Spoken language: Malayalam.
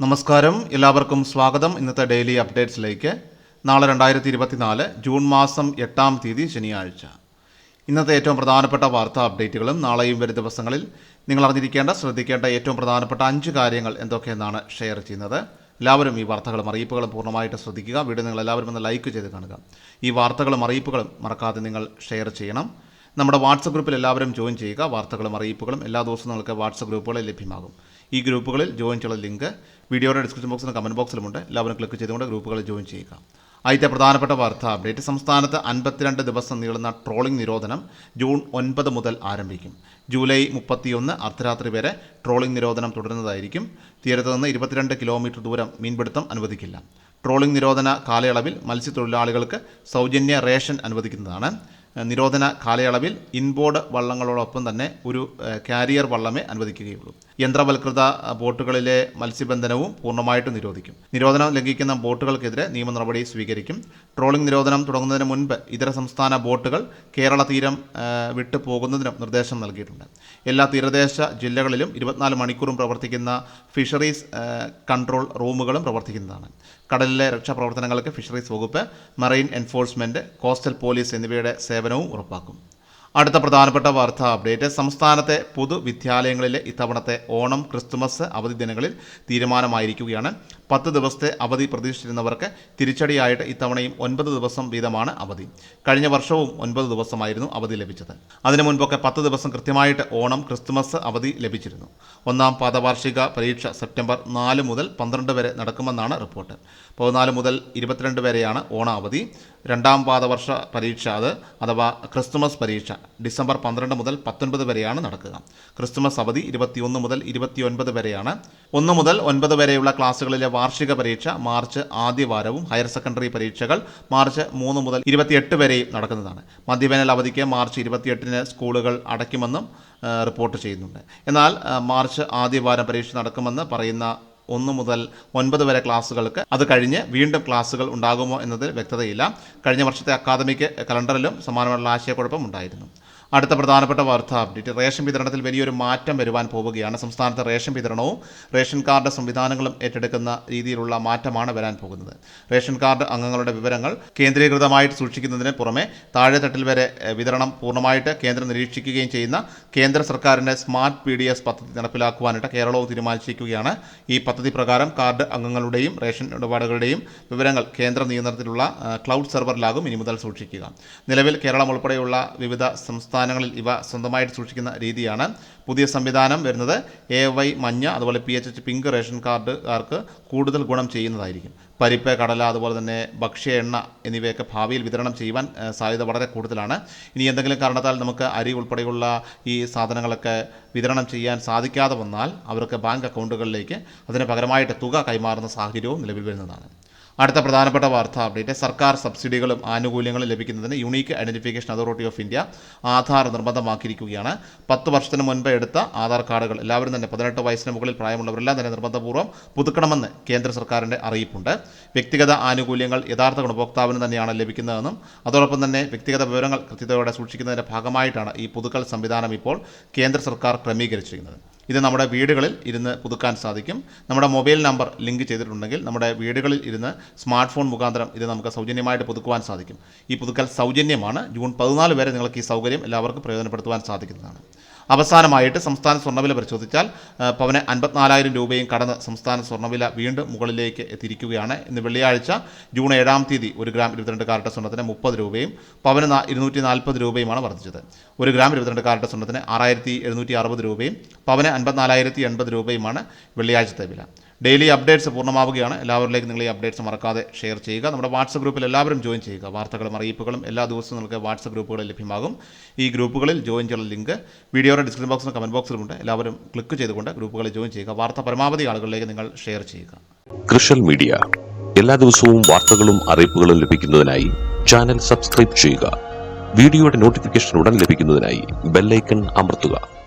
നമസ്കാരം. എല്ലാവർക്കും സ്വാഗതം. ഇന്നത്തെ ഡെയിലി അപ്ഡേറ്റ്സിലേക്ക്. നാളെ രണ്ടായിരത്തി ഇരുപത്തിനാല് ജൂൺ മാസം എട്ടാം തീയതി ശനിയാഴ്ച. ഇന്നത്തെ ഏറ്റവും പ്രധാനപ്പെട്ട വാർത്താ അപ്ഡേറ്റുകളും നാളെയും വരും ദിവസങ്ങളിൽ നിങ്ങൾ അറിഞ്ഞിരിക്കേണ്ട ശ്രദ്ധിക്കേണ്ട ഏറ്റവും പ്രധാനപ്പെട്ട അഞ്ച് കാര്യങ്ങൾ എന്തൊക്കെയെന്നാണ് ഷെയർ ചെയ്യുന്നത്. എല്ലാവരും ഈ വാർത്തകളും അറിയിപ്പുകളും പൂർണമായിട്ട് ശ്രദ്ധിക്കുക. വീഡിയോ നിങ്ങൾ എല്ലാവരും ഒന്ന് ലൈക്ക് ചെയ്ത് കാണുക. ഈ വാർത്തകളും അറിയിപ്പുകളും മറക്കാതെ നിങ്ങൾ ഷെയർ ചെയ്യണം. നമ്മുടെ വാട്സപ്പ് ഗ്രൂപ്പിൽ എല്ലാവരും ജോയിൻ ചെയ്യുക. വാർത്തകളും അറിയിപ്പുകളും എല്ലാ ദിവസവും നിങ്ങൾക്ക് വാട്സപ്പ് ഗ്രൂപ്പുകളിൽ ലഭ്യമാകും. ഈ ഗ്രൂപ്പുകളിൽ ജോയിൻ ചെയ്യുന്ന ലിങ്ക് വീഡിയോയുടെ ഡിസ്ക്രിപ്ഷൻ ബോക്സിലും കമന്റ് ബോക്സിലുമുണ്ട് എല്ലാവരും ക്ലിക്ക് ചെയ്തുകൊണ്ട് ഗ്രൂപ്പുകളിൽ ജോയിൻ ചെയ്യുക. ആദ്യത്തെ പ്രധാനപ്പെട്ട വാർത്ത അപ്ഡേറ്റ്. സംസ്ഥാനത്ത് അൻപത്തിരണ്ട് ദിവസം നീളുന്ന ട്രോളിംഗ് നിരോധനം ജൂൺ ഒൻപത് മുതൽ ആരംഭിക്കും. ജൂലൈ മുപ്പത്തിയൊന്ന് അർദ്ധരാത്രി വരെ ട്രോളിംഗ് നിരോധനം തുടരുന്നതായിരിക്കും. തീരത്ത് നിന്ന് ഇരുപത്തിരണ്ട് കിലോമീറ്റർ ദൂരം മീൻപിടുത്തം അനുവദിക്കില്ല. ട്രോളിംഗ് നിരോധന കാലയളവിൽ മത്സ്യത്തൊഴിലാളികൾക്ക് സൗജന്യ റേഷൻ അനുവദിക്കുന്നതാണ്. നിരോധന കാലയളവിൽ ഇൻബോർഡ് വള്ളങ്ങളോടൊപ്പം തന്നെ ഒരു കാരിയർ വള്ളമേ അനുവദിക്കുകയുള്ളൂ. യന്ത്രവൽകൃത ബോട്ടുകളിലെ മത്സ്യബന്ധനവും പൂർണമായിട്ടും നിരോധിക്കും. നിരോധനം ലംഘിക്കുന്ന ബോട്ടുകൾക്കെതിരെ നിയമ നടപടി സ്വീകരിക്കും. ട്രോളിംഗ് നിരോധനം തുടങ്ങുന്നതിന് മുൻപ് ഇതര സംസ്ഥാന ബോട്ടുകൾ കേരള തീരം വിട്ടു പോകുന്നതിനും നിർദ്ദേശം നൽകിയിട്ടുണ്ട്. എല്ലാ തീരദേശ ജില്ലകളിലും ഇരുപത്തിനാല് മണിക്കൂറും പ്രവർത്തിക്കുന്ന ഫിഷറീസ് കൺട്രോൾ റൂമുകളും പ്രവർത്തിക്കുന്നതാണ്. കടലിലെ രക്ഷാപ്രവർത്തനങ്ങൾക്ക് ഫിഷറീസ് വകുപ്പ് മറൈൻ എൻഫോഴ്സ്മെന്റ് കോസ്റ്റൽ പോലീസ് എന്നിവയുടെ സേവനവും ഉറപ്പാക്കും അടുത്ത പ്രധാനപ്പെട്ട വാർത്താ അപ്ഡേറ്റ്. സംസ്ഥാനത്തെ പൊതുവിദ്യാലയങ്ങളിലെ ഇത്തവണത്തെ ഓണം ക്രിസ്തുമസ് അവധി ദിനങ്ങളിൽ തീരുമാനമായിരിക്കുകയാണ്. പത്ത് ദിവസത്തെ അവധി പ്രതീക്ഷിച്ചിരുന്നവർക്ക് തിരിച്ചടിയായിട്ട് ഇത്തവണയും ഒൻപത് ദിവസം വീതമാണ് അവധി. കഴിഞ്ഞ വർഷവും ഒൻപത് ദിവസമായിരുന്നു അവധി ലഭിച്ചത്. അതിനു മുൻപൊക്കെ പത്ത് ദിവസം കൃത്യമായിട്ട് ഓണം ക്രിസ്തുമസ് അവധി ലഭിച്ചിരുന്നു. ഒന്നാം പാദവാർഷിക പരീക്ഷ സെപ്റ്റംബർ നാല് മുതൽ പന്ത്രണ്ട് വരെ നടക്കുമെന്നാണ് റിപ്പോർട്ട്. പതിനാല് മുതൽ ഇരുപത്തിരണ്ട് വരെയാണ് ഓണാവധി. രണ്ടാം പാദവർഷ പരീക്ഷ അത് അഥവാ ക്രിസ്തുമസ് പരീക്ഷ. ഡിസംബർ പന്ത്രണ്ട് മുതൽ പത്തൊൻപത് വരെയാണ് നടക്കുക. ക്രിസ്തുമസ് അവധി ഇരുപത്തിയൊന്ന് മുതൽ ഇരുപത്തിയൊൻപത് വരെയാണ്. ഒന്ന് മുതൽ ഒൻപത് വരെയുള്ള ക്ലാസ്സുകളിലെ വാർഷിക പരീക്ഷ മാർച്ച് ആദ്യ വാരവും ഹയർ സെക്കൻഡറി പരീക്ഷകൾ മാർച്ച് മൂന്ന് മുതൽ ഇരുപത്തിയെട്ട് വരെയും നടക്കുന്നതാണ്. മധ്യവേനൽ അവധിക്ക് മാർച്ച് ഇരുപത്തിയെട്ടിന് സ്കൂളുകൾ അടയ്ക്കുമെന്നും റിപ്പോർട്ട് ചെയ്യുന്നുണ്ട്. എന്നാൽ മാർച്ച് ആദ്യ വാരം പരീക്ഷ നടക്കുമെന്ന് പറയുന്ന ഒന്ന് മുതൽ ഒൻപത് വരെ ക്ലാസ്സുകൾക്ക് അത് കഴിഞ്ഞ് വീണ്ടും ക്ലാസ്സുകൾ ഉണ്ടാകുമോ എന്നതിൽ വ്യക്തതയില്ല. കഴിഞ്ഞ വർഷത്തെ അക്കാദമിക് കലണ്ടറിലും സമാനമായുള്ള ആശയക്കുഴപ്പം ഉണ്ടായിരുന്നു. അടുത്ത പ്രധാനപ്പെട്ട വാർത്ത അപ്ഡേറ്റ്. റേഷൻ വിതരണത്തിൽ വലിയൊരു മാറ്റം വരുവാൻ പോവുകയാണ്. സംസ്ഥാനത്തെ റേഷൻ വിതരണവും റേഷൻ കാർഡ് സംവിധാനങ്ങളും ഏറ്റെടുക്കുന്ന രീതിയിലുള്ള മാറ്റമാണ് വരാൻ പോകുന്നത്. റേഷൻ കാർഡ് അംഗങ്ങളുടെ വിവരങ്ങൾ കേന്ദ്രീകൃതമായിട്ട് സൂക്ഷിക്കുന്നതിന് പുറമെ താഴെത്തട്ടിൽ വരെ വിതരണം പൂർണമായിട്ട് കേന്ദ്രം നിരീക്ഷിക്കുകയും ചെയ്യുന്ന കേന്ദ്ര സർക്കാരിന്റെ സ്മാർട്ട് പി ഡി എസ് പദ്ധതി നടപ്പിലാക്കുവാനായിട്ട് കേരളവും തീരുമാനിച്ചിരിക്കുകയാണ്. ഈ പദ്ധതി പ്രകാരം കാർഡ് അംഗങ്ങളുടെയും റേഷൻ ഇടപാടുകളുടെയും വിവരങ്ങൾ കേന്ദ്ര നിയന്ത്രണത്തിലുള്ള ക്ലൗഡ് സെർവറിലാകും ഇനി മുതൽ സൂക്ഷിക്കുക. നിലവിൽ കേരളം ഉൾപ്പെടെയുള്ള വിവിധ സംസ്ഥാനങ്ങളിൽ ഇവ സ്വന്തമായിട്ട് സൂക്ഷിക്കുന്ന രീതിയാണ് പുതിയ സംവിധാനം വരുന്നത്. എ വൈ മഞ്ഞ അതുപോലെ P H H pink ration കാർഡുകാർക്ക് കൂടുതൽ ഗുണം ചെയ്യുന്നതായിരിക്കും. പരിപ്പ് കടല അതുപോലെ തന്നെ ഭക്ഷ്യ എണ്ണ എന്നിവയൊക്കെ ഭാവിയിൽ വിതരണം ചെയ്യുവാൻ സാധ്യത വളരെ കൂടുതലാണ്. ഇനി എന്തെങ്കിലും കാരണത്താൽ നമുക്ക് അരി ഉൾപ്പെടെയുള്ള ഈ സാധനങ്ങളൊക്കെ വിതരണം ചെയ്യാൻ സാധിക്കാതെ വന്നാൽ അവർക്ക് ബാങ്ക് അക്കൗണ്ടുകളിലേക്ക് അതിന് പകരമായിട്ട് തുക കൈമാറുന്ന സാഹചര്യവും നിലവിൽ വരുന്നതാണ്. അടുത്ത പ്രധാനപ്പെട്ട വാർത്താ അപ്ഡേറ്റ് സർക്കാർ സബ്സിഡികളും ആനുകൂല്യങ്ങളും ലഭിക്കുന്നതിന് unique identification authority of India Aadhaar നിർബന്ധമാക്കിയിരിക്കുകയാണ്. പത്ത് വർഷത്തിന് മുൻപ് എടുത്ത ആധാർ കാർഡുകൾ എല്ലാവരും തന്നെ പതിനെട്ട് വയസ്സിന് മുകളിൽ പ്രായമുള്ളവരെല്ലാം തന്നെ നിർബന്ധപൂർവം പുതുക്കണമെന്ന് കേന്ദ്ര സർക്കാരിന്റെ അറിയിപ്പുണ്ട്. വ്യക്തിഗത ആനുകൂല്യങ്ങൾ യഥാർത്ഥ ഗുണഭോക്താവിന് തന്നെയാണ് ലഭിക്കുന്നതെന്നും അതോടൊപ്പം തന്നെ വ്യക്തിഗത വിവരങ്ങൾ കൃത്യതയോടെ സൂക്ഷിക്കുന്നതിന്റെ ഭാഗമായിട്ടാണ് ഈ പുതുക്കൽ സംവിധാനം ഇപ്പോൾ കേന്ദ്ര സർക്കാർ ക്രമീകരിച്ചിരിക്കുന്നത്. ഇത് നമ്മുടെ വീടുകളിൽ ഇരുന്ന് പുതുക്കാൻ സാധിക്കും. നമ്മുടെ മൊബൈൽ നമ്പർ ലിങ്ക് ചെയ്തിട്ടുണ്ടെങ്കിൽ നമ്മുടെ വീടുകളിൽ ഇരുന്ന് സ്മാർട്ട് ഫോൺ മുഖാന്തരം ഇത് നമുക്ക് സൗജന്യമായിട്ട് പുതുക്കുവാൻ സാധിക്കും. ഈ പുതുക്കൽ സൗജന്യമാണ്. ജൂൺ പതിനാല് വരെ നിങ്ങൾക്ക് ഈ സൗകര്യം എല്ലാവർക്കും പ്രയോജനപ്പെടുത്തുവാൻ സാധിക്കുന്നതാണ്. അവസാനമായിട്ട് സംസ്ഥാന സ്വർണവില പരിശോധിച്ചാൽ പവന് അൻപത്തിനാലായിരം രൂപയും കടന്ന് സംസ്ഥാന സ്വർണവില വീണ്ടും മുകളിലേക്ക് എത്തിയിരിക്കുകയാണ്. ഇന്ന് വെള്ളിയാഴ്ച ജൂൺ ഏഴാം തീയതി ഒരു ഗ്രാം ഇരുപത്തിരണ്ട് കാരറ്റ് സ്വർണത്തിന് മുപ്പത് രൂപയും പവന് ഇരുന്നൂറ്റി നാൽപ്പത് രൂപയുമാണ് വർദ്ധിച്ചത്. ഒരു ഗ്രാം ഇരുപത്തിരണ്ട് കാരറ്റ് സ്വർണത്തിന് ആറായിരത്തി എഴുന്നൂറ്റി അറുപത് രൂപയും പവന് അൻപത്തിനാലായിരത്തി എൺപത് രൂപയുമാണ് വെള്ളിയാഴ്ചത്തെ വില. ഡെയിലി അപ്ഡേറ്റ്സ് പൂർണമാവുകയാണ്. എല്ലാവരിലേക്കും നിങ്ങൾ ഈ അപ്ഡേറ്റ്സ് മറക്കാതെ ഷെയർ ചെയ്യുക. നമ്മുടെ വാട്സപ്പ് ഗ്രൂപ്പിൽ എല്ലാവരും ജോയിൻ ചെയ്യുക. വാർത്തകളും അറിയിപ്പുകളും എല്ലാ ദിവസവും നിങ്ങൾക്ക് വാട്സപ്പ് ഗ്രൂപ്പുകളിൽ ലഭ്യമാകും. ഈ ഗ്രൂപ്പുകളിൽ ജോയിൻ ചെയ്യാനുള്ള ലിങ്ക് വീഡിയോയുടെ ഡിസ്ക്രിപ്ഷൻ ബോക്സിലും കമന്റ് ബോക്സിലുമുണ്ട് എല്ലാവരും ക്ലിക്ക് ചെയ്തുകൊണ്ട് ഗ്രൂപ്പുകളിൽ ജോയിൻ ചെയ്യുക. വാർത്ത പരമാവധി ആളുകളിലേക്ക് നിങ്ങൾ ഷെയർ ചെയ്യുക. കൃഷൽ മീഡിയ. എല്ലാ ദിവസവും വാർത്തകളും അറിയിപ്പുകളും ലഭിക്കുന്നതിനായി ചാനൽ സബ്സ്ക്രൈബ് ചെയ്യുക. വീഡിയോയുടെ നോട്ടിഫിക്കേഷൻ ഉടൻ ലഭിക്കുന്നതിനായി ബെല്ലൈക്കൺ അമർത്തുക.